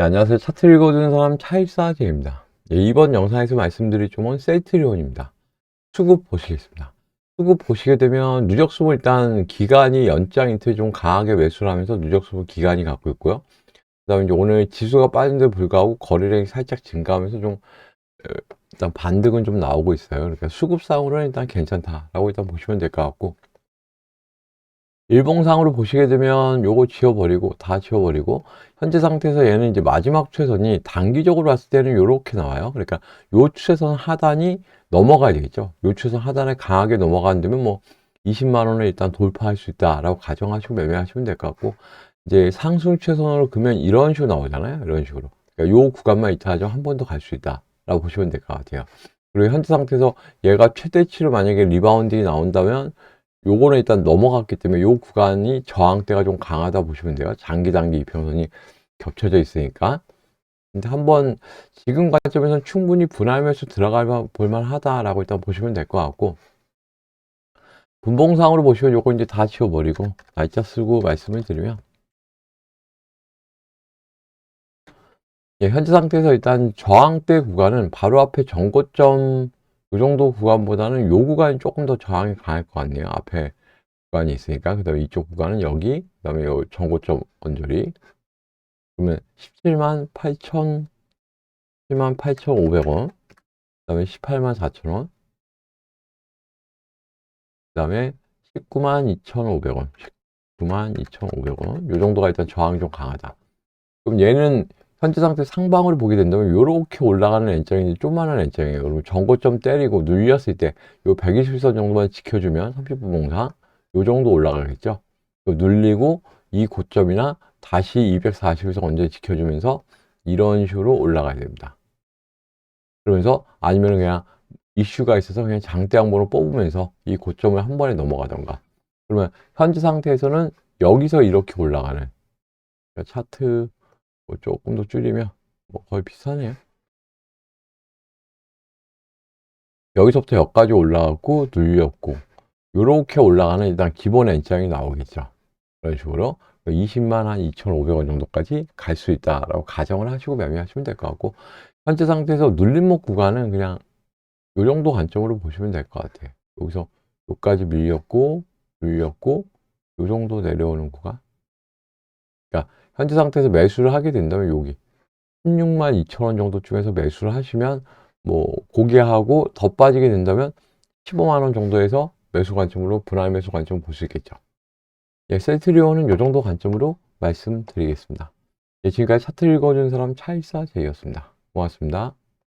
네, 안녕하세요. 차트 읽어주는 사람 차일사제입니다. 예, 이번 영상에서 말씀드릴 종목은 셀트리온입니다. 수급 보시겠습니다. 수급 보시게 되면 누적수분 일단 기간이 연장인트 좀 강하게 매수를 하면서 누적수분 기간이 갖고 있고요. 그 다음에 이제 오늘 지수가 빠진데 불구하고 거래량이 살짝 증가하면서 좀 어, 일단 반등은 좀 나오고 있어요. 그러니까 수급 상으로는 일단 괜찮다라고 일단 보시면 될 것 같고 일봉상으로 보시게 되면 요거 지워버리고 다 지워버리고 현재 상태에서 얘는 이제 마지막 추세선이 단기적으로 봤을 때는 요렇게 나와요. 그러니까 요 추세선 하단이 넘어가야 되겠죠. 요 추세선 하단에 강하게 넘어가는 데면 뭐 20만 원을 일단 돌파할 수 있다라고 가정하시고 매매하시면 될 것 같고 이제 상승 추세선으로 그면 이런 식으로 나오잖아요. 이런 식으로. 그러니까 요 구간만 이탈하죠. 한번 더 갈 수 있다라고 보시면 될 것 같아요. 그리고 현재 상태에서 얘가 최대치로 만약에 리바운딩이 나온다면 요거는 일단 넘어갔기 때문에 요 구간이 저항대가 좀 강하다 보시면 돼요. 장기 단기 이평선이 겹쳐져 있으니까. 근데 한번 지금 관점에서는 충분히 분할매수 들어갈 볼만 하다라고 일단 보시면 될 것 같고 분봉상으로 보시면 요거 이제 다 지워버리고 날짜 쓰고 말씀을 드리면 예, 현재 상태에서 일단 저항대 구간은 바로 앞에 전고점 이 정도 구간보다는 요 구간이 조금 더 저항이 강할 것 같네요. 앞에 구간이 있으니까. 그 다음에 이쪽 구간은 여기, 그 다음에 요 전고점 언저리. 그러면 17만 8천, 17만 8,500원. 그 다음에 18만 4천원. 그 다음에 19만 2,500원. 19만 2,500원. 요 정도가 일단 저항이 좀 강하다. 그럼 얘는 현재 상태 상방을 보게 된다면 이렇게 올라가는 N장이 조그마한 N장이에요. 그러면 전고점 때리고 눌렸을 때요 120선 정도만 지켜주면 30분 봉상 요 정도 올라가겠죠. 눌리고 이 고점이나 다시 240선 언제 지켜주면서 이런 식으로 올라가야 됩니다. 그러면서 아니면 그냥 이슈가 있어서 그냥 장대 항목으로 뽑으면서 이 고점을 한 번에 넘어가던가 그러면 현재 상태에서는 여기서 이렇게 올라가는 그러니까 차트 뭐 조금 더 줄이면 뭐 거의 비슷하네요. 여기서부터 여기까지 올라가고 눌렸고 이렇게 올라가는 일단 기본 N장이 나오겠죠. 그런 식으로 20만 한 2,500원 정도까지 갈 수 있다라고 가정을 하시고 매매하시면 될 것 같고 현재 상태에서 눌림목 구간은 그냥 이 정도 관점으로 보시면 될 것 같아요. 여기서 여기까지 밀렸고 밀렸고 이 정도 내려오는 구간 그러니까 현재 상태에서 매수를 하게 된다면 여기 16만 2천 원 정도쯤에서 매수를 하시면 뭐 고개하고 더 빠지게 된다면 15만 원 정도에서 매수 관점으로 분할 매수 관점을 볼수 있겠죠. 예, 셀트리온은 이 정도 관점으로 말씀드리겠습니다. 예, 지금까지 차트 읽어준 사람 차일사 제이였습니다. 고맙습니다.